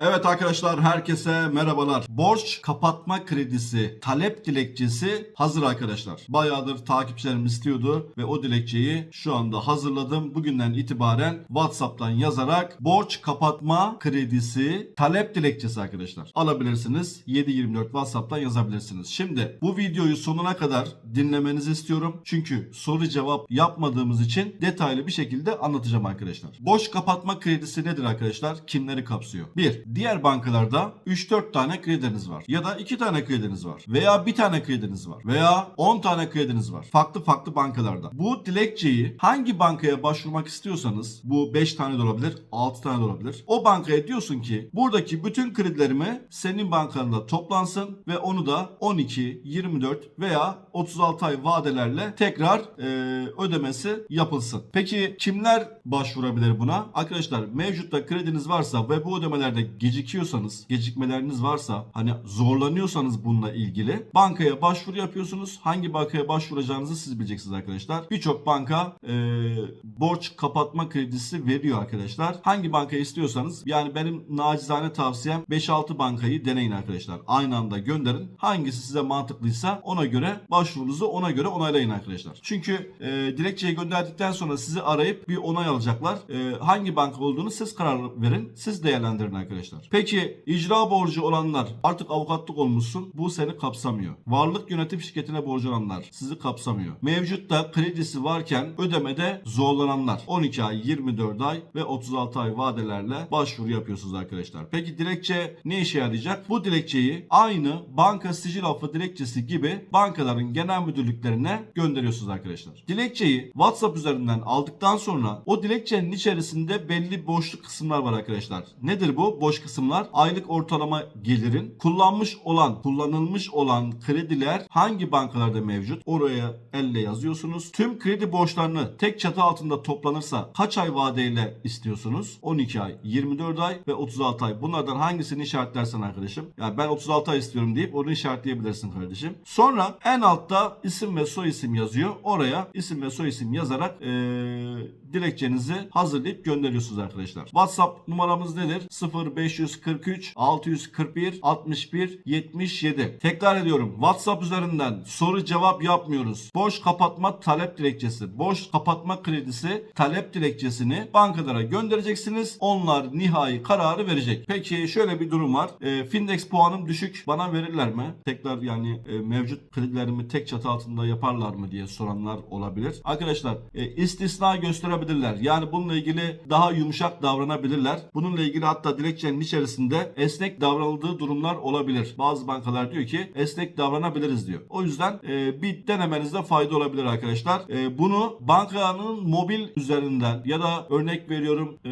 Evet arkadaşlar herkese merhabalar. Borç kapatma kredisi talep dilekçesi hazır arkadaşlar. Bayağıdır takipçilerim istiyordu ve o dilekçeyi şu anda hazırladım. Bugünden itibaren WhatsApp'tan yazarak borç kapatma kredisi talep dilekçesi arkadaşlar. Alabilirsiniz. 724 WhatsApp'tan yazabilirsiniz. Şimdi bu videoyu sonuna kadar dinlemenizi istiyorum. Çünkü soru cevap yapmadığımız için detaylı bir şekilde anlatacağım arkadaşlar. Borç kapatma kredisi nedir arkadaşlar? Kimleri kapsıyor? 1. Diğer bankalarda 3-4 tane krediniz var. Ya da 2 tane krediniz var. Veya 1 tane krediniz var. Veya 10 tane krediniz var. Farklı farklı bankalarda. Bu dilekçeyi hangi bankaya başvurmak istiyorsanız bu 5 tane de olabilir, 6 tane de olabilir. O bankaya diyorsun ki buradaki bütün kredilerimi senin bankanda toplansın ve onu da 12, 24 veya 36 ay vadelerle tekrar e, ödemesi yapılsın. Peki kimler başvurabilir buna? Arkadaşlar mevcutta krediniz varsa ve bu ödemelerde gecikiyorsanız, gecikmeleriniz varsa hani zorlanıyorsanız bununla ilgili bankaya başvuru yapıyorsunuz. Hangi bankaya başvuracağınızı siz bileceksiniz arkadaşlar. Birçok banka e, borç kapatma kredisi veriyor arkadaşlar. Hangi bankaya istiyorsanız yani benim nacizane tavsiyem 5-6 bankayı deneyin arkadaşlar. Aynı anda gönderin. Hangisi size mantıklıysa ona göre başvurunuzu ona göre onaylayın arkadaşlar. Çünkü e, dilekçeyi gönderdikten sonra sizi arayıp bir onay alacaklar. E, hangi banka olduğunu siz karar verin. Siz değerlendirin arkadaşlar. Peki icra borcu olanlar artık avukatlık olmuşsun. Bu seni kapsamıyor. Varlık yönetim şirketine borcu olanlar sizi kapsamıyor. Mevcutta kredisi varken ödemede zorlananlar 12 ay, 24 ay ve 36 ay vadelerle başvuru yapıyorsunuz arkadaşlar. Peki dilekçe ne işe yarayacak? Bu dilekçeyi aynı banka sicil affı dilekçesi gibi bankaların genel müdürlüklerine gönderiyorsunuz arkadaşlar. Dilekçeyi WhatsApp üzerinden aldıktan sonra o dilekçenin içerisinde belli boşluk kısımlar var arkadaşlar. Nedir bu? Boş kısımlar aylık ortalama gelirin kullanmış olan, kullanılmış olan krediler hangi bankalarda mevcut? Oraya elle yazıyorsunuz. Tüm kredi borçlarını tek çatı altında toplanırsa kaç ay vadeyle istiyorsunuz? 12 ay, 24 ay ve 36 ay. Bunlardan hangisini işaretlersen arkadaşım. Yani ben 36 ay istiyorum deyip onu işaretleyebilirsin kardeşim. Sonra en altta isim ve soy isim yazıyor. Oraya isim ve soy isim yazarak eee dilekçenizi hazırlayıp gönderiyorsunuz arkadaşlar. WhatsApp numaramız nedir? 0543 641 61 77. Tekrar ediyorum. WhatsApp üzerinden soru cevap yapmıyoruz. Boş kapatma talep dilekçesi, boş kapatma kredisi talep dilekçesini bankalara göndereceksiniz. Onlar nihai kararı verecek. Peki şöyle bir durum var. E, Findex puanım düşük. Bana verirler mi? Tekrar yani e, mevcut kredilerimi tek çatı altında yaparlar mı diye soranlar olabilir. Arkadaşlar e, istisna gösterebilirler. Yani bununla ilgili daha yumuşak davranabilirler. Bununla ilgili hatta dilekçenin içerisinde esnek davranıldığı durumlar olabilir. Bazı bankalar diyor ki esnek davranabiliriz diyor. O yüzden e, bir denemenizde fayda olabilir arkadaşlar. E, bunu bankanın mobil üzerinden ya da örnek veriyorum e,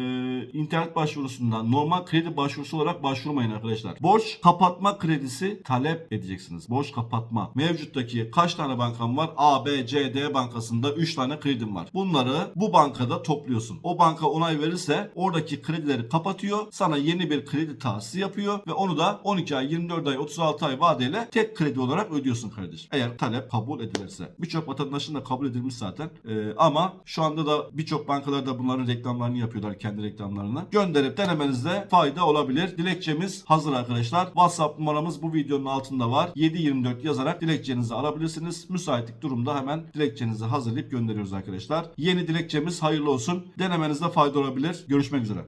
internet başvurusundan normal kredi başvurusu olarak başvurmayın arkadaşlar. Borç kapatma kredisi talep edeceksiniz. Borç kapatma. Mevcuttaki kaç tane bankam var? A, B, C, D bankasında 3 tane kredim var. Bunları bu bankada topluyorsun. O banka onay verirse oradaki kredileri kapatıyor. Sana yeni bir kredi tahsisi yapıyor ve onu da 12 ay, 24 ay, 36 ay vadeyle tek kredi olarak ödüyorsun kardeşim. Eğer talep kabul edilirse. Birçok vatandaşın da kabul edilmiş zaten. Ee, ama şu anda da birçok bankalarda bunların reklamlarını yapıyorlar kendi reklamlarını. Gönderip denemenizde fayda olabilir. Dilekçemiz hazır arkadaşlar. WhatsApp numaramız bu videonun altında var. 724 yazarak dilekçenizi alabilirsiniz. Müsaitlik durumda hemen dilekçenizi hazırlayıp gönderiyoruz arkadaşlar. Yeni dilekçemiz hayırlı olsun. Denemenizde fayda olabilir. Görüşmek üzere.